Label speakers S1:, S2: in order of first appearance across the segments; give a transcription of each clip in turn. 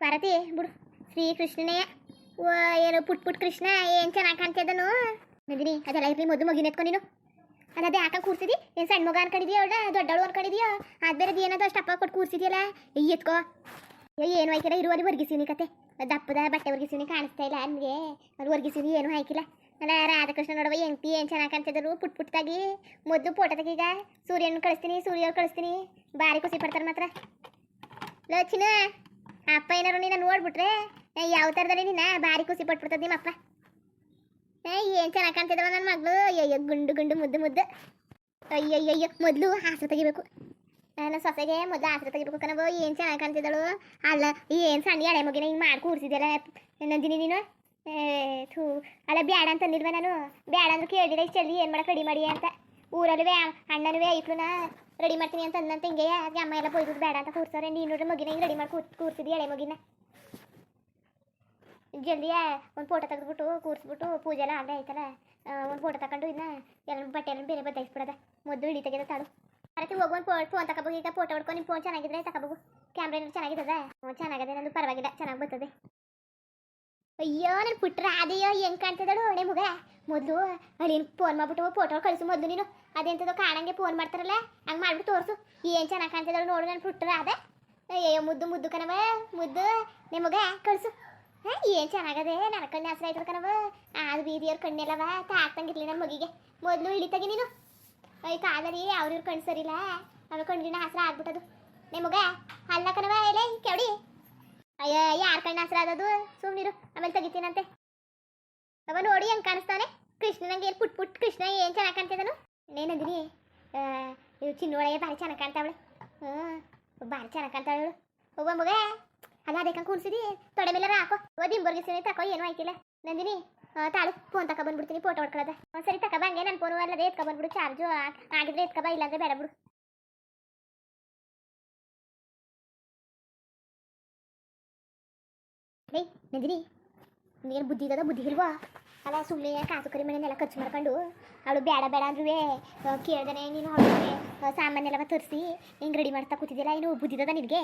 S1: ಪಾರ್ವತಿ, ಬಿಡು. ಶ್ರೀ ಕೃಷ್ಣನೇ ಓ ಏನು ಪುಟ್ ಪುಟ್ ಕೃಷ್ಣ, ಏನು ಚೆನ್ನಾಗಿ ಕಾಣ್ತಿದ್ದನು ನಂದಿನಿ, ಅದೆಲ್ಲ ಇರಲಿ, ಮೊದಲು ಮಗಿನ ಎತ್ಕೊಂಡು ನೀನು. ಅದೇ ಹಾಕ ಕೂರ್ಸಿದಿ? ಏನು ಸಣ್ಣ ಮಗ ಅನ್ಕೊಂಡಿದ್ಯೋ ಅವಳ ದೊಡ್ಡವಳು ಅನ್ಕೊಂಡಿದ್ಯೋ? ಅದು ಬೇರೆ ಏನದು ಅಷ್ಟು ಅಪ್ಪ ಕೊಟ್ಟು ಕೂರ್ಸಿದ್ಯಲ್ಲ? ಈ ಎತ್ಕೋ. ಏನು ಹಾಕಿಲ್ಲ ಇರುವಲ್ಲಿ ವರ್ಗಿಸಿನಿ ಕತೆ. ದಪ್ಪದ ಬಟ್ಟೆ ವರ್ಗಿಸಿನಿ ಕಾಣಿಸ್ತಾ ಇಲ್ಲ ನನಗೆ ಅದು ವರ್ಗಿಸಿನಿ, ಏನು ಹಾಕಿಲ್ಲ ಅಲ್ಲ, ರಾಧಾಕೃಷ್ಣ ನೋಡುವ ಹೆಂಗ್ತಿ, ಏನು ಚೆನ್ನಾಗಿ ಕಾಣ್ತಿದ್ರು ಪುಟ್ ಪುಟ್ಟಾಗಿ ಮೊದಲು ಫೋಟೋ ಈಗ ಸೂರ್ಯನ ಕಳಿಸ್ತೀನಿ ಸೂರ್ಯ ಕಳಿಸ್ತೀನಿ. ಭಾರಿ ಖುಷಿ ಪಡ್ತಾರೆ ಮಾತ್ರ. ಲೋಚಿನ ಅಪ್ಪ ಏನಾರು ನೀನು ನೋಡ್ಬಿಟ್ರೆ ಯಾವ ಥರದಲ್ಲಿ ನೀನ ಭಾರಿ ಖುಷಿ ಪಟ್ಬಿಡ್ತದ ನಿಮ್ಮಪ್ಪ? ಏನ್ ಚೆನ್ನಾಗಿ ಕಾಣ್ತಿದ್ದವ ನನ್ನ ಮಗಳು? ಅಯ್ಯೋ ಗುಂಡು ಗುಂಡು ಮುದ್ದು ಮುದ್ದು. ಅಯ್ಯಯ್ಯಯ್ಯೋ, ಮೊದಲು ಹಾಸು ತೆಗಿಬೇಕು. ನನ್ನ ಸೊಸೆಗೆ ಮೊದಲು ಆಸರೆ ತೆಗಿಬೇಕು ಕಣವು ಏನು ಚೆನ್ನಾಗಿ ಕಾಣ್ತಿದ್ದಳು? ಅಲ್ಲ, ಏನ್ ಸಣ್ಣ ಎಳೆ ಮಗಿನ ಹಿಂಗೆ ಮಾಡಿ ಕೂರಿಸಿದ್ಯಲ್ಲ, ನಂದಿನಿ ನೀನು? ಥೂ. ಅಲ್ಲ, ಬ್ಯಾಡ ಅಂತ ಅಂದಿಲ್ವ ನಾನು? ಬ್ಯಾಡ ಅಂದ್ರೆ ಕೇಳಿದ್ರೆ ಇಷ್ಟಲ್ಲಿ ಏನ್ ಏನು ಕಡಿ ಮಾಡಿ ಅಂತ. ಊರಲ್ಲಿ ಅಣ್ಣನೂ ಐಕ್ಳುನ ರೆಡಿ ಮಾಡ್ತೀನಿ ಅಂತ ಅಂದಂತ ಹಿಂಗೆ ಅದಕ್ಕೆ ಅಮ್ಮ ಎಲ್ಲ ಬೈದು ಬೇಡ ಅಂತ ಕೂರ್ಸೋರೆ ನೀನು ಮಗಿನ ಹಿಂಗೆ ರೆಡಿ ಮಾಡಿ ಕೂತ್ ಕೂರ್ಸಿದ್ದಿ ಎಳೆ ಮಗಿನ? ಜಲ್ದಿ ಒಂದು ಫೋಟೋ ತೆಗೆದ್ಬಿಟ್ಟು ಕೂರಿಸ್ಬಿಟ್ಟು ಪೂಜೆ ಎಲ್ಲ ಆಗದೆ ಆಯ್ತಲ್ಲ? ಒಂದು ಫೋಟೋ ತಗೊಂಡು ಇನ್ನ ಎಲ್ಲ ಬಟ್ಟೆ ಎಲ್ಲ ಬೇರೆ ಬದಲಾಯಿಸ್ಬಿಡೋದ. ಮೊದಲು ಇಳಿ ತೆಗೆದ ತಾಳು. ಅದಕ್ಕೆ ಹೋಗಿ ಒಂದು ಫೋನ್ ಫೋನ್ ತಗೋಬೇಕು ಈಗ ಫೋಟೋ ಹೊಡ್ಕೊಂಡು ನಿಮ್ಮ ಫೋನ್ ಚೆನ್ನಾಗಿದ್ರೆ ತಗೋಬೇಕು ಕ್ಯಾಮ್ರಾ ಏನಾದ್ರು ಚೆನ್ನಾಗಿದ್ದದ? ಹ್ಞೂ ಚೆನ್ನಾಗದೆ ನಂದು ಪರವಾಗಿಲ್ಲ, ಚೆನ್ನಾಗಿ ಬರ್ತದೆ. ಅಯ್ಯೋ ನನ್ನ ಪುಟ್ರ ಅದೇಯೋ ಹೆಂಗ್ ಕಾಣ್ತದಳು ಅವಳೆ ಮಗ. ಮೊದಲು ಅಳಿನ ಫೋನ್ ಮಾಡ್ಬಿಟ್ಟು ಫೋಟೋ ಕಳಿಸು ಮೊದಲು ನೀನು. ಅದೆಂತದೋ ಕಾಣಂಗೆ ಫೋನ್ ಮಾಡ್ತಾರಲ್ಲ, ಹಂಗೆ ಮಾಡ್ಬಿಟ್ಟು ತೋರಿಸು. ಏನ್ ಚೆನ್ನಾಗಿ ಕಾಣ್ತದಳು ನೋಡು ನನ್ನ ಪುಟ್ರ ಅದೇ. ಅಯ್ಯೋ ಮುದ್ದು ಮುದ್ದು ಕಣವ ಮುದ್ದು. ನಿಮಗ ಮಗ, ಕಳಿಸು. ಹಾಂ, ಏನು ಚೆನ್ನಾಗದೆ ನನ್ನ ಕಣ್ಣು ಹಸ್ರ ಆಯ್ತದ ಕಣವ ಅದು ಬೀದಿಯವ್ರ ಕಣ್ಣೆಲ್ಲವ ತಾಕ್ತಂಗಿರ್ಲಿ ನನ್ನ ಮಗಿಗೆ. ಮೊದಲು ಇಳಿತಾಗಿ ನೀನು. ಈ ಅವ್ರ ಇವ್ರ ಕಣ್ಣು ಸರಿಲ್ಲ. ಅವ್ರ ಕಣ್ಣಿನ ಹಸರ ಆಗ್ಬಿಟ್ಟದು. ನಿಮಗ ಮಗ, ಅಲ್ಲ ಕಣವ ಎಲೆ ಕೆವಡಿ? ಅಯ್ಯ, ಯಾರ ಕಣ್ಣ ಹಸ್ರ ಸುಮ್ಮನಿರು ಆಮೇಲೆ ತೆಗಿತೀನಂತೆ. ಅವ ನೋಡಿ ಹೆಂಗೆ ಕಾಣಿಸ್ತಾನೆ. ಕೃಷ್ಣನಂಗೆ ಏನು ಪುಟ್ ಪುಟ್, ಕೃಷ್ಣ ಏನು ಚೆನ್ನಾಗಿ ಕಾಣ್ತಿದ್ದನು ಇನ್ನೇನಂದಿನಿ ಇವು ಚಿನ್ನೋಳೆಗೆ ಭಾರಿ ಚೆನ್ನಾಗಿ ಕಾಣ್ತಾವಳೆ. ಹ್ಞೂ ಭಾರಿ ಚೆನ್ನಾಗಿ ಕಾಣ್ತಾಳೆ ಇವಳು. ಒಬ್ಬ ಮಗ ಅಲ್ಲ ಅದಕ್ಕೆ ಕೂರಿಸಿದಿ? ತೊಡೆ ಮೇಲೆ ಹಾಕೋ ದಿಂಬರ್ಗಿಸಿನಿ ತಕೋ, ಏನೂ ಆಯ್ತಿಲ್ಲ. ನಂದಿನಿ ತಾಳು ಫೋನ್ ತಕ ಬಂದ್ಬಿಡ್ತೀನಿ ಫೋಟೋ ಹೊಡ್ಕೊಳ್ಳೋದ ಸರಿ ತಕ ಬಂಗೆ ನನ್ನ ಫೋನು ಅಲ್ಲದೆ ಎತ್ಕೊ ಬಂದ್ಬಿಡು ಚಾರ್ಜು ಆಗಿದ್ರೆ ಇಟ್ಕ ಬಾ, ಇಲ್ಲಾಂದ್ರೆ ಬೇಡ ಬಿಡು. ಲೇ ನಂದಿನಿ ನೀನು ಬುದ್ಧಿ ಇದ್ದದ ಬುದ್ಧಿ ಇಲ್ವಾ ಅಲ್ಲ ಸುಮ್ಮನೆ ಕಾಸು ಕರಿ ಮನೆಯನ್ನೆಲ್ಲ ಖರ್ಚು ಮಾಡ್ಕೊಂಡು ಅವಳು ಬೇಡ ಬೇಡ ಅಂದ್ರೂ ಕೇಳ್ದಾನೆ ನೀನು ಅವಳಿಗೆ ಸಾಮಾನೆಲ್ಲ ತರಿಸಿ ಹಿಂಗೆ ರೆಡಿ ಮಾಡ್ತಾ ಕೂತಿದ್ದಿಲ್ಲ ಏನು ಬುದ್ಧಿದದ ನಿನಗೆ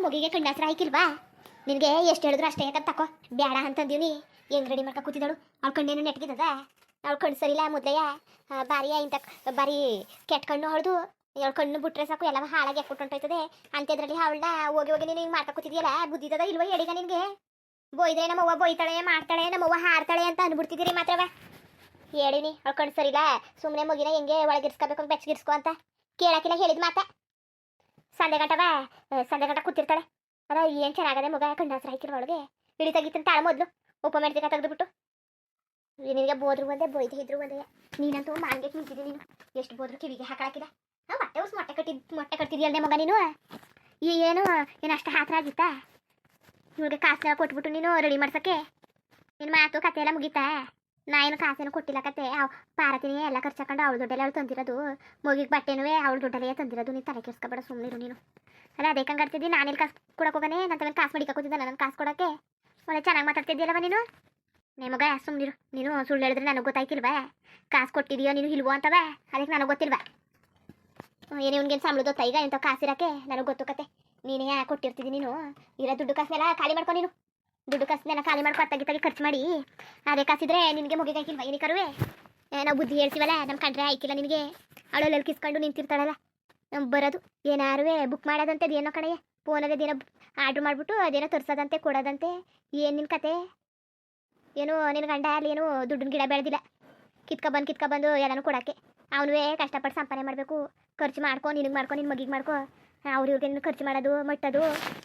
S1: ಮಗಿಗೆ ಕಣ್ಣಾಸ್ರ ಹಾಕಿಲ್ವಾ ನಿನಗೆ ಎಷ್ಟು ಹೇಳಿದ್ರು ಅಷ್ಟೇ ಯಾಕಂತ ತಕೋ ಬೇಡ ಅಂತಂದೀವಿ ಹೆಂಗೆ ರೆಡಿ ಮಾಡ್ಕೊ ಕೂತಿದ್ದಳು ಅವ್ಳ ಕಣ್ಣೇನು ನೆಟ್ಗಿದ್ದದ ಅವ್ಳು ಕಣ್ಣು ಸರಿಲ್ಲ ಮೊದಲೆಯ ಬಾರಿ ಇಂಥ ಬಾರಿ ಕೆಟ್ಟ ಕಣ್ಣು ಹೊಡೆದು ಅವಳ ಕಣ್ಣು ಬಿಟ್ರೆ ಸಾಕು ಎಲ್ಲ ಹಾಳಾಗಿ ಹಾಕ್ಬಿಟ್ಟು ಅಂಥದ್ರಲ್ಲಿ ಅವಳನ್ನ ಹೋಗಿ ಹೋಗಿ ನೀನು ಹಿಂಗೆ ಮಾಡ್ತಾ ಕೂತಿದ್ಯಲ್ಲ ಬುದ್ಧಿದದ ಇಲ್ವ ಹೇಳಿಗ ನಿನಗೆ ಬೋಯ್ದ್ರೆ ನಮ್ಮವ್ವ ಬೊಯ್ತಾಳೆ ಮಾಡ್ತಾಳೆ ನಮ್ಮವ್ವ ಹಾರ್ತಾಳೆ ಅಂತ ಅನ್ಬಿಡ್ತಿದ್ದೀರಿ ಮಾತ್ರವ ಹೇಳಿನಿ, ಅವ್ಳು ಕಣ್ ಸರಿಲ್ಲ ಸುಮ್ಮನೆ ಮಗಿನ ಹೆಂಗೆ ಒಳಗಿರ್ಸ್ಕೋಬೇಕು ಬೆಚ್ಚಗಿರ್ಸ್ಕೊ ಅಂತ ಕೇಳಕ್ಕಿಲ್ಲ ಹೇಳಿದ ಮಾತ. ಸಂಡೆ ಗಂಟವ ಸಂಡೆ ಗಂಟ ಕೂತಿರ್ತಾಳೆ. ಅದ ಏನು ಚೆನ್ನಾಗದೆ ಮಗ ಕಣ್ಣು ಹಸ್ರು ಹಾಕಿರೋ ಒಳಗೆ ಇಳಿ ತೆಗಿತಾನೆ ತಾಳ ಮೊದಲು ಉಪ ಮೆಣಸಿನ ತೆಗೆದುಬಿಟ್ಟು. ನಿನಗೆ ಬೋದ್ರು ಒಂದೇ ಬೊಯ್ದು ಇದ್ರು ಒಂದೇ. ನೀನಂತೂ ಮಾಂಗೆ ನಿಂತಿದ್ದೆ ನೀನು. ಎಷ್ಟು ಬೋದ್ರು ಕಿವಿಗೆ ಹಾಕಳಾಕಿದ. ಮೊಟ್ಟೆ ಉಸ್ ಮೊಟ್ಟೆ ಕಟ್ಟಿದ್ ಮೊಟ್ಟೆ ಕಟ್ತಿದ್ಯಲ್ದೆ ಮಗ ನೀನು? ಏನು ಏನು ಅಷ್ಟು ಹಾತ್ರ ಆಗಿತ್ತಾ ಇವ್ರಿಗೆ ಕಾಸೆಲ್ಲ ಕೊಟ್ಬಿಟ್ಟು ನೀನು ರೆಡಿ ಮಾಡ್ಸಕ್ಕೆ ನಿನ್ನ ಮಾತು ಕತೆ ಎಲ್ಲ ಮುಗೀತಾ? ನಾ ಏನು ಕಾಸೇನು ಕೊಟ್ಟಿಲ್ಲ ಕತೆ ಅವ್ ಪಾರತಿನಿ ಎಲ್ಲ ಖರ್ಚಾಕೊಂಡು ಅವಳು ದುಡ್ಡಲ್ಲಿ ಅವಳು ತಂದಿರೋದು. ಮಗಿಗೆ ಬಟ್ಟೆನೂ ಅವಳು ದುಡ್ಡಲ್ಲೇ ತಂದಿರೋದು. ನೀನು ತಲೆ ಕೆಡ್ಸ್ಕೊಬೇಡ ಸುಮ್ಮನಿರು ನೀನು. ಅಲ್ಲ, ಅದೇ ಕಂಗಾಡ್ತಿದ್ದಿ ನಾನೆಲ್ಲಿ ಕಾಸು ಕೊಡಕ್ಕೆ ಹೋಗನೆ? ನನ್ನ ತಲೆ ಕಾಸು ಮಡಿಕ ಕೂತಿದ್ದ ನನ್ನ ಕಾಸು ಕೊಡೋಕ್ಕೆ? ಒಳ್ಳೆ ಚೆನ್ನಾಗಿ ಮಾತಾಡ್ತಿದ್ದೀಯಲ್ಲವ ನೀನು? ನಿಮಗ ಸುಮ್ಮನಿರು ನೀನು ಸುಳ್ಳು ಹೇಳಿದ್ರೆ ನನಗೆ ಗೊತ್ತಾಯ್ತಿಲ್ವಾ? ಕಾಸು ಕೊಟ್ಟಿದೀಯೋ ನೀನು ಇಲ್ವೋ ಅಂತವ? ಅದಕ್ಕೆ ನನಗೆ ಗೊತ್ತಿಲ್ವಾ? ಏನೇ ಇವ್ನಿಗೇನು ಸಂಬಳದ ಈಗ ಇಂಥ ಕಾಸಿರಕ್ಕೆ ನನಗೆ ಗೊತ್ತು ಕತೆ ನೀನೇ ಕೊಟ್ಟಿರ್ತಿದ್ದಿ ನೀನು? ಇರೋ ದುಡ್ಡು ಕಾಸನ್ನೆಲ್ಲ ಖಾಲಿ ಮಾಡ್ಕೊ ನೀನು. ದುಡ್ಡು ಕಾಸನ್ನೆಲ್ಲ ಖಾಲಿ ಮಾಡ್ಕೊ ಅತ್ತಾಗಿ ತಗಿ ಖರ್ಚು ಮಾಡಿ. ಅದೇ ಕಾಸಿದ್ರೆ ನಿನಗೆ ಮುಗಿದಾಕಿಲ್ವ ಏನಿಕರುವೆ ನಾವು ಬುದ್ಧಿ ಹೇಳ್ತೀವಲ್ಲ ನಮ್ಮ ಕಂಡ್ರೆ ಆಯ್ತಿಲ್ಲ ನಿನಗೆ. ಅವಳಲ್ಲಿ ಕಿಸ್ಕೊಂಡು ನಿಂತಿರ್ತಾಳಲ್ಲ. ನಮ್ಗೆ ಬರೋದು. ಏನಾರುವೆ ಬುಕ್ ಮಾಡೋದಂತೆ, ಅದೇನೋ ಕಡೆಗೆ ಫೋನಲ್ಲಿ ಅದೇನೋ ಆರ್ಡ್ರ್ ಮಾಡಿಬಿಟ್ಟು ಅದೇನೋ ತರ್ಸೋದಂತೆ, ಕೊಡೋದಂತೆ. ಏನು ನಿನ್ನ ಕತೆ? ಏನು ನಿನ್ನ ಗಂಡ ಅಲ್ಲಿ ಏನು ದುಡ್ಡಿನ ಗಿಡ ಬೆಳೆದಿಲ್ಲ. ಕಿತ್ಕೊ ಬಂದು ಕಿತ್ಕೊ ಬಂದು ಎಲ್ಲನೂ ಕೊಡೋಕ್ಕೆ. ಅವನುವೇ ಕಷ್ಟಪಟ್ಟು ಸಂಪಾದನೆ ಮಾಡಬೇಕು. ಖರ್ಚು ಮಾಡ್ಕೊ, ನಿನಗೆ ಮಾಡ್ಕೊ ನಿನ್ನ ಮಗಿಗೆ ಮಾಡ್ಕೊ. ಅವ್ರ ಇವ್ರಿಗೆ ಖರ್ಚು ಮಾಡೋದು, ಮಟ್ಟದು,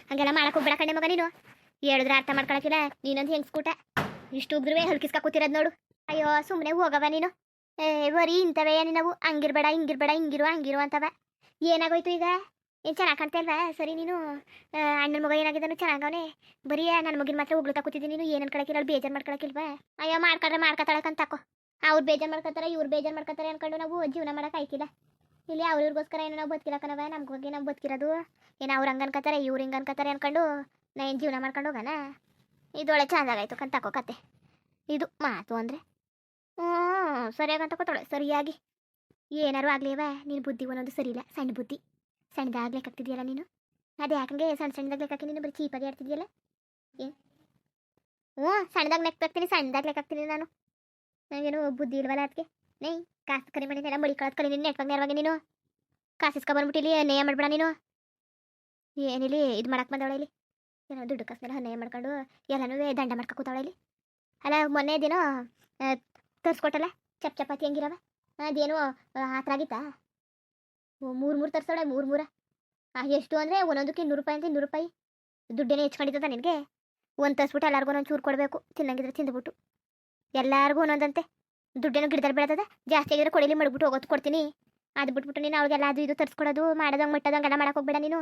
S1: ಹಂಗೆಲ್ಲ ಮಾಡಕ್ಕೆ ಹೋಗ್ಬೇಡ ಕಣ್ಣೆ ಮಗ ನೀನು. ಹೇಳಿದ್ರೆ ಅರ್ಥ ಮಾಡ್ಕೊಳಕಿಲ್ಲ, ನೀನೊಂದು ಹೆಂಗ್ ಸ್ಕೂಟ? ಇಷ್ಟು ಉಗ್ರವೇ ಹಲ್ಕಿಸ್ಕ ಕೂತಿರೋದು ನೋಡು. ಅಯ್ಯೋ ಸುಮ್ಮನೆ ಹೋಗವ ನೀನು. ಏ ಬರೀ ಇಂಥವೇ ನಾವು? ಹಂಗಿರ್ಬೇಡ, ಹಿಂಗಿರ್ಬೇಡ, ಹಿಂಗಿರು, ಹಂಗಿರು ಅಂತವ. ಏನಾಗೋಯ್ತು ಈಗ? ಏನು ಚೆನ್ನಾಗಿ ಕಾಣ್ತಾ ಇಲ್ವಾ? ಸರಿ ನೀನು. ಅಣ್ಣನ ಮಗ ಏನಾಗಿದ್ದಾನು ಚೆನ್ನಾಗವನೇ. ಬರೀ ನನ್ನ ಮಗಿನ ಮಾತ್ರ ಉಗ್ಳುತ್ತಾ ಕೂತಿದ್ದೀನಿ ನೀನು. ಏನು ಅನ್ಕೊಳಕಿಲ್ಲ ಬೇಜಾರು ಮಾಡ್ಕೊಳಕಿಲ್ವಾ? ಅಯ್ಯೋ, ಮಾಡ್ಕೊಂಡ್ರೆ ಮಾಡ್ಕೊತಾಳಕಂತ ತಕೋ ಅವ್ರು ಬೇಜಾರು ಮಾಡ್ಕೊತಾರೆ, ಇವ್ರು ಬೇಜಾರು ಮಾಡ್ಕೊತಾರೆ ಅನ್ಕೊಂಡು ನಾವು ಜೀವನ ಮಾಡಕ್ಕೆ ಆಯ್ತಿಲ್ಲ ಇಲ್ಲಿ ಅವ್ರಿಗೋಸ್ಕರ ಏನೋ ನಾವು ಬದುಕಿಲ್ಲ ಕಣವ ನಮ್ಗೆ ಹೋಗಿ ನಾವು ಬದುಕಿರೋದು. ಏನು ಅವ್ರು ಹಂಗೆ ಅನ್ಕೋತಾರೆ, ಇವ್ರು ಹಿಂಗೆ ಅನ್ಕೋತಾರೆ ಅನ್ಕೊಂಡು ನಾ ಏನು ಜೀವನ ಮಾಡ್ಕೊಂಡು ಹೋಗೋಣ ಇದೊಳೆ ಚೆಂದಾಗಾಯ್ತು ಕಂತ ತಕೋ ಕತೆ. ಇದು ಮಾತು ಅಂದರೆ? ಹ್ಞೂ ಸರಿಯಾಗಿ ಅಂತ ಕೊತ್ತೊಳೆ ಸರಿಯಾಗಿ. ಏನಾರು ಆಗ್ಲಿವ ನೀನು ಬುದ್ಧಿ ಒಂದೊಂದು ಸರಿ ಇಲ್ಲ, ಸಣ್ಣ ಬುದ್ಧಿ. ಸಣ್ಣದಾಗ್ಲಿಕ್ಕೆ ಕಟ್ತಿದ್ಯಲ್ಲ ನೀನು? ಅದೇ ಯಾಕಂಗೆ ಸಣ್ಣ ಸಣ್ಣದಾಗ ಕಾಕಿ ನೀನು ಬರೀ ಚೀಪಾಗಿ ಆಡ್ತಿದ್ಯಲ್ಲ? ಏನು? ಹ್ಞೂ ಸಣ್ಣದಾಗ ಲೆಕ್ಕಾಗ್ತೀನಿ ಸಣ್ಣದಾಗ ಕಾಕ್ತೀನಿ ನಾನು. ನನಗೇನು ಬುದ್ಧಿ ಇಲ್ವಲ್ಲ ಅದಕ್ಕೆ ನೈ, ಕಾಸು ಕರಿ ಮಾಡಿದ್ದೆಲ್ಲ ಮಡಿಕೊಳ್ಳೋದು ಕಲಿ ನೀನು, ನೆಟ್ವಾಗ ನೆರವಾಗಿ ನೀನು. ಕಾಸು ಇಸ್ಕೊ ಬಂದ್ಬಿಟ್ಟಿಲಿ ನೇಯ ಮಾಡ್ಬೇಡ ನೀನು. ಏನಿಲ್ಲಿ ಇದು ಮಾಡಕ್ಕೆ ಬಂದವಳ ಇಲ್ಲಿ. ಏನೋ ದುಡ್ಡು ಕಾಸನ್ನೆಲ್ಲ ನೇಯ ಮಾಡ್ಕೊಂಡು, ಎಲ್ಲನೂ ದಂಡ ಮಾಡ್ಕೊ ಕೂತಾವಳ ಇಲ್ಲಿ. ಅಲ್ಲ, ಮೊನ್ನೆ ದಿನ ತರ್ಸ್ಕೊಟ್ಟಲ್ಲ, ಚಪ್ ಚಪಾತಿ ಹೆಂಗಿರವ? ಅದೇನು, ಆ ಥರ ಆಗಿತ್ತಾ? ಮೂರು ಮೂರು ತರ್ಸೋಳೆ, ಮೂರು ಮೂರ. ಎಷ್ಟು ಅಂದರೆ ಒಂದೊಂದಕ್ಕೆ ನೂರು ರೂಪಾಯಿ ಅಂತ ನೂರು ರೂಪಾಯಿ. ದುಡ್ಡೇನೇ ಹೆಚ್ಕೊಂಡಿದ್ದದ ನಿನಗೆ? ಒಂದು ತರಿಸ್ಬಿಟ್ಟು ಎಲ್ಲರಿಗೂ ಒಂದೊಂದು ಚೂರು ಕೊಡಬೇಕು. ತಿನ್ನಂಗಿದ್ರೆ ತಿಂದ್ಬಿಟ್ಟು. ಎಲ್ಲರಿಗೂ ಒಂದೊಂದಂತೆ. ದುಡ್ಡೇನು ಗಿಡದಲ್ಲಿ ಬೆಳೆದದ ಜಾಸ್ತಿ ಆಗಿದ್ರೆ ಕೊಡಲಿ ಮಡ್ಬಿಟ್ಟು ಹೋಗೋದು ಕೊಡ್ತೀನಿ. ಅದು ಬಿಟ್ಬಿಟ್ಟು ನೀನು ಅವ್ರಿಗೆಲ್ಲ ಅದು ಇದು ತರಿಸ್ಕೊಡೋದು, ಮಾಡೋದಂಗೆ ಮಟ್ಟದಂಗೆ ಎಲ್ಲ ಮಾಡಕ್ಕೆ ಹೋಗ್ಬೇಡ ನೀನು.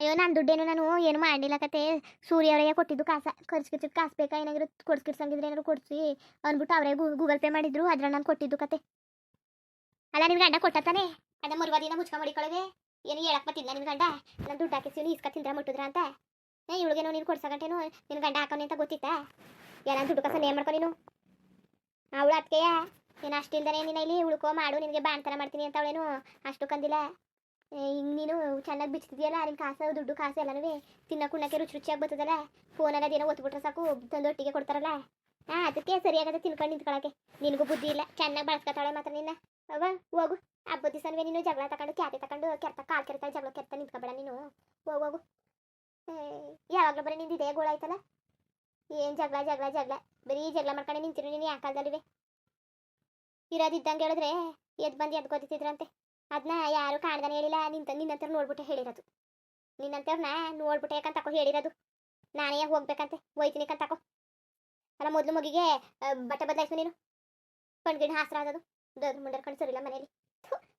S1: ಅಯ್ಯೋ, ನಾನು ದುಡ್ಡೇನು ನಾನು ಏನು ಮಾಡಲಿಲ್ಲ ಕತೆ. ಸೂರ್ಯ ಅವರೇ ಕೊಟ್ಟಿದ್ದು ಕಾಸ. ಖರ್ಚು ಕಾಸು ಬೇಕಾ ಏನಾಗಿರೋ ಕೊಡ್ಸ್ಕಿರ್ಸಂಗಿದ್ರೆ ಏನಾದ್ರು ಕೊಡ್ಸಿ ಅಂದ್ಬಿಟ್ಟು ಅವರೇ ಗೂಗಲ್ ಪೇ ಮಾಡಿದ್ರು ಅದ್ರ ನಾನು ಕೊಟ್ಟಿದ್ದು ಕತೆ. ಅಲ್ಲ, ನಿನ್ ಗಂಡ ಕೊಟ್ಟತಾನೆ ಅದ ಮುರುವಾದಿನ ಮುಚ್ಕ ಮಾಡಿಕೊಳ್ಳದೆ ಏನು ಹೇಳಕ್ ಬತ್ತಿಲ್ಲ ನಿನ್ ಗಂಡ? ನಾನು ದುಡ್ಡು ಹಾಕಿಸ್ತೀನಿ ಇಸ್ಕ ತಿಂದ್ರ ಮುಟ್ಟಿದ್ರ ಅಂತ. ಏ, ಇವಳಿಗೇನೋ ನೀನು ಕೊಡ್ಸಕಂಟೇನು? ನಿನ್ ಗಂಡ ಹಾಕೋನಿ ಅಂತ ಗೊತ್ತಿತ್ತಾ? ಯಾರು ದುಡ್ಡು ಕಸ ನೇಮ್ ಮಾಡ್ಕೊ ನೀನು? ಅವಳು ಅದಕ್ಕೆಯ ನೀನು ಅಷ್ಟಿಲ್ದಾನೆ ನೀನು ಇಲ್ಲಿ ಉಳ್ಕೋ, ಮಾಡು, ನಿನಗೆ ಬಾಣ್ತನ ಮಾಡ್ತೀನಿ ಅಂತ ಅವಳೇನು ಅಷ್ಟು ಕಂದಿಲ್ಲ. ಹಿಂಗೆ ನೀನು ಚೆನ್ನಾಗಿ ಬಿಚ್ತಿದ್ಯಲ್ಲ ನಿನ್ನ ಕಾಸು, ದುಡ್ಡು ಕಾಸು ಎಲ್ಲನೂ ತಿನ್ನ ಕುಣ್ಣಕ್ಕೆ ರುಚಿ ರುಚಿಯಾಗಿ ಬರ್ತದಲ್ಲ. ಫೋನಲ್ಲಿ ದಿನ ಒತ್ಬಿಟ್ರೆ ಸಾಕು, ತಂದು ಒಟ್ಟಿಗೆ ಕೊಡ್ತಾರಲ್ಲ. ಹಾಂ ಅದಕ್ಕೆ ಸರಿಯಾಗದ ತಿನ್ಕೊಂಡು ನಿಂತ್ಕೊಳಕ್ಕೆ. ನಿನಗೂ ಬುದ್ಧಿ ಇಲ್ಲ, ಚೆನ್ನಾಗಿ ಬಳಸ್ಕೊತಾಳೆ ಮಾತ್ರ ನಿನ್ನ. ಅವ, ಹೋಗು. ಹಬ್ಬದ ದಿವಸನವೇ ನೀನು ಜಗಳ ತಗೊಂಡು ಕ್ಯಾತೆ ತಗೊಂಡು ಕೆರ್ತ, ಕಾಲ್ ಕೆರ್ತಾ, ಜಗಳ ಕೆರ್ತ ನಿಂತ್ಕೊಬೇಡ ನೀನು. ಹೋಗು ಹೋಗು. ಯಾವಾಗಲೂ ಬರೀ ನಿಂದು ಇದೇ ಗೋಳ ಆಯ್ತಲ್ಲ ಏನು ಜಗಳ ಜಗಳ ಜಗಳ. ಬರೀ ಜಗಳ ಮಾಡ್ಕೊಂಡು ನಿಂತಿರು ನೀನು ಯಾವ ಕಾಲದಲ್ಲಿವೆ? ಇರೋದಿದ್ದಂಗೆ ಹೇಳಿದ್ರೆ ಎದ್ದು ಬಂದು ಎದ್ ಗೊತ್ತಿದ್ರಂತೆ. ಅದನ್ನ ಯಾರು ಕಾಣ್ದಾನೆ ಹೇಳಿಲ್ಲ. ನಿಂತ ನಿನ್ನಂತರ ನೋಡ್ಬಿಟ್ಟೆ ಹೇಳಿರೋದು. ನಿನ್ನಂತವ್ರನ್ನ ನೋಡ್ಬಿಟ್ಟೆ ಯಾಕಂತ ತಕೋ ಹೇಳಿರೋದು. ನಾನೇ ಹೋಗ್ಬೇಕಂತೆ. ಹೋಯ್ತೀನಿ ಕಂತ ತಕೋ. ಅಲ್ಲ, ಮೊದಲು ಮಗಿಗೆ ಬಟ್ಟೆ ಬದಲಾಯಿಸು ನೀನು. ಕಣ್ಗಿಣ ಹಾಸ್ರ ಆದದು. ದೊಡ್ಡ ಮುಂಡರ್ ಕಣ್ಸರಿಲ್ಲ ಮನೇಲಿ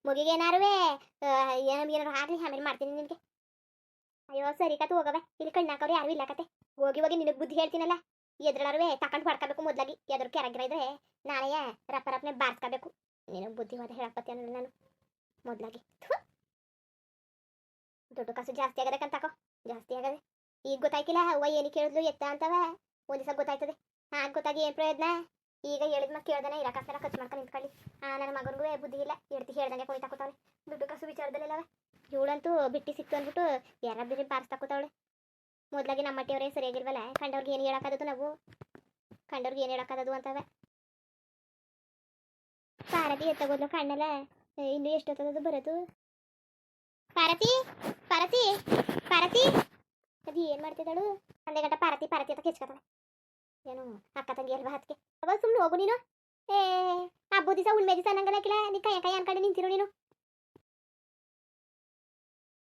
S1: ಮಗಿಗೆ ಏನಾರುವೆ ಏನಾರು ಏನಾರು ಆಗಲಿ, ಆಮೇಲೆ ಮಾಡ್ತೀನಿ ನಿನಗೆ. ಅಯ್ಯೋ, ಸರಿ ಕತೆ ಹೋಗವೆ ಇಲ್ಲಿ ಕಣ್ಣಾಕವ್ರು ಯಾರು ಇಲ್ಲ ಕತೆ ಹೋಗಿ ಹೋಗಿ ನಿನಗೆ ಬುದ್ಧಿ ಹೇಳ್ತೀನಲ್ಲ. ಎದ್ರಳಾರುವೆ, ತಕೊಂಡು ಹೊಡ್ಕೋಬೇಕು ಮೊದ್ಲಾಗಿ. ಎದ್ರ ಕೆರಗಿರ ಇದ್ರೆ ನಾಳೆಯೇ ರಪ್ಪ ರಪ್ಪನೆ ಬಾರ್ಸ್ಕೋಬೇಕು. ನಿನಗೆ ಬುದ್ಧಿವಾದ ಹೇಳಪ್ಪತ್ತೆ ಅನ್ನೋದು ನಾನು ಮೊದ್ಲಾಗಿ. ದುಡ್ಡು ಕಾಸು ಜಾಸ್ತಿ ಆಗದೆ ತಕೋ ಜಾಸ್ತಿ ಆಗದೆ. ಈಗ ಗೊತ್ತಾಯ್ತಿಲ್ಲ ಅವ್ವ ಏನು ಕೇಳಿದ್ಲು, ಎತ್ತ ಅಂತವ? ಒಂದ್ ದಿವಸ ಗೊತ್ತಾಯ್ತದೆ. ಹಾಗೆ ಗೊತ್ತಾಗಿ ಏನು ಪ್ರಯೋಜನ? ಈಗ ಹೇಳಿದ ಮತ್ತೆ ಕೇಳ್ದಾನೆ ಇರಕಾಸೆಲ್ಲ ಖರ್ಚು ಮಾಡ್ಕೊಂಡು ನಿಂತ್ಕೊಳ್ಳಿ. ಆ, ನನ್ನ ಮಗನಿಗೂ ಬುದ್ಧಿ ಇಲ್ಲ. ಎಡ್ತಿ ಹೇಳ್ದಂಗೆ ಕೊಯ್ತಾ ಕೂತಾವಳೆ ದುಡ್ಡು ಕಾಸು ವಿಚಾರದಲ್ಲಿಲ್ಲವ? ಇವಳಂತೂ ಬಿಟ್ಟು ಸಿಕ್ತು ಅಂದ್ಬಿಟ್ಟು ಯಾರ ಬೇರೆ ಬಾರಿಸ್ತಾ ಕೂತಾವಳೆ ಮೊದ್ಲಾಗಿ ನಮ್ಮ ಮಟ್ಟಿಯವರೇ ಸರಿಯಾಗಿಲ್ವಲ್ಲ, ಕಂಡವ್ರಿಗೆ ಏನು ಹೇಳಕ್ಕಾದದು ನಾವು? ಕಂಡವ್ರಿಗೆ ಏನು ಹೇಳಕ್ಕಾದದು ಅಂತವೆ? ಪಾರತಿ ಎತ್ತಗೋದ್ಲು ಕಣ್ಣಲ್ಲ, ಇನ್ನು ಎಷ್ಟೊತ್ತದದು ಬರೋದು? ಪಾರತಿ ಪಾರತಿ ಪಾರತಿ ಅದು ಏನು ಮಾಡ್ತಿದ್ದಾಳು? ಒಂದೇ ಗಂಟೆ ಪಾರತಿ ಪಾರತಿ ಅಂತ ಕೆಚ್ಕೊತಾಳೆ. ಏನು ಅಕ್ಕ ತಂಗಿ ಅಲ್ವಾ ಅದಕ್ಕೆ. ಅವ ಸುಮ್ಮನೆ ಹೋಗು ನೀನು. ಏ ಹಬ್ಬ ದಿವಸ ಉಳ್ಮೆ ದಿವಸ ಅನ್ನಂಗಲ್ಲ ನೀ ಕೈ ಕೈ ಅನ್ಕೊಂಡು ನಿಂತಿರು ನೀನು.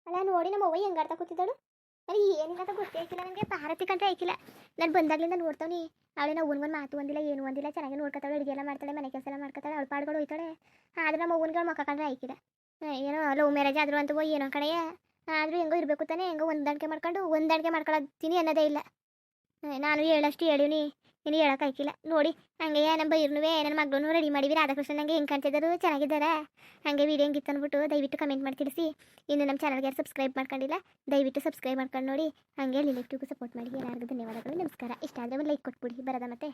S1: ಅಲ್ಲ, ನೋಡಿ ನಮ್ಮ ಅವ್ವ ಹೆಂಗ್ ಆಡ್ತಾ ಕೂತಿದ್ದಾಳು. ಅದು ಏನಿಲ್ಲ ಗೊತ್ತೇ ಆಯ್ತಿಲ್ಲ ನನಗೆ ಪಾರತಿ ಕಂಡ್ರೆ ಆಯ್ತಿಲ್ಲ ನಾನು ಬಂದಾಗ್ಲಿಂದ ನೋಡ್ತಾವ್ನಿ. ನಾವು ಅವ್ವನ್ಗೊಂದು ಮಾತು ಒಂದಿಲ್ಲ, ಏನು ಒಂದಿಲ್ಲ. ಚೆನ್ನಾಗಿ ನೋಡ್ಕೊತಾಳೆ ಅಡುಗೆ ಎಲ್ಲ ಮಾಡ್ತಾಳೆ, ಮನೆ ಕೆಲಸ ಎಲ್ಲ ಮಾಡ್ಕೊತಾಳೆ, ಅವಳು ಪಾಡ್ಗಳು ಹೋಯ್ತಾಳೆ. ಆದ್ರೆ ನಮ್ಮ ಅವ್ವನ್ಗಳು ಮಕ್ಕ ಕಂಡ್ರೆ ಆಯ್ತಿಲ್ಲ ಏನೋ ಲವ್ ಮ್ಯಾರೇಜ್ ಆದ್ರು ಅಂತ ಏನೋ ಕಡೆಯ ಆದರೂ ಹೆಂಗೋ ಇರಬೇಕು ತಾನೆ. ಹೆಂಗೋ ಹೊಂದಾಣಿಕೆ ಮಾಡ್ಕೊಂಡು ಹೊಂದಾಣಿಕೆ ಮಾಡ್ಕೊಳತ್ತೀನಿ ಅನ್ನೋದೇ ಇಲ್ಲ. ನಾನು ಹೇಳಷ್ಟು ಹೇಳಿವ್ನಿ. ಇನ್ನು ಹೇಳಕ್ಕೆ ಆಯ್ಕಿಲ್ಲ ನೋಡಿ, ಹಂಗೆ ನಮ್ಮ ಬೈರ್ನುವೆ ನನ್ನ ಮಗಳೂ ರೆಡಿ ಮಾಡಿವಿ. ರಾಧಾಕೃಷ್ಣ ನನಗೆ ಹೆಂಗೆ ಕಾಣ್ತಿದ್ದಾರೆ ಚೆನ್ನಾಗಿದ್ದಾರೆ? ಹಾಗೆ ವಿಡಿಯೋ ಹೆಂಗಿತ್ತು ಅಂದ್ಬಿಟ್ಟು ದಯವಿಟ್ಟು ಕಮೆಂಟ್ ಮಾಡಿ ತಿಳಿಸಿ. ಇನ್ನು ನಮ್ಮ ಚಾನಲ್ಗೆ ಯಾರು ಸಬ್ಸ್ಕ್ರೈಬ್ ಮಾಡ್ಕೊಂಡಿಲ್ಲ, ದಯವಿಟ್ಟು ಸಬ್ಸ್ಕ್ರೈಬ್ ಮಾಡ್ಕೊಂಡು ನೋಡಿ. ಹಾಗೆ ಲಿಲೆಕ್ಟಿವ್ಗೂ ಸಪೋರ್ಟ್ ಮಾಡಿ. ಎಲ್ಲರಿಗೂ ಧನ್ಯವಾದಗಳು. ನಮಸ್ಕಾರ. ಇಷ್ಟ ಆದರೆ ಒಂದು ಲೈಕ್ ಕೊಟ್ಬಿಡಿ. ಬರೋದ ಮತ್ತೆ.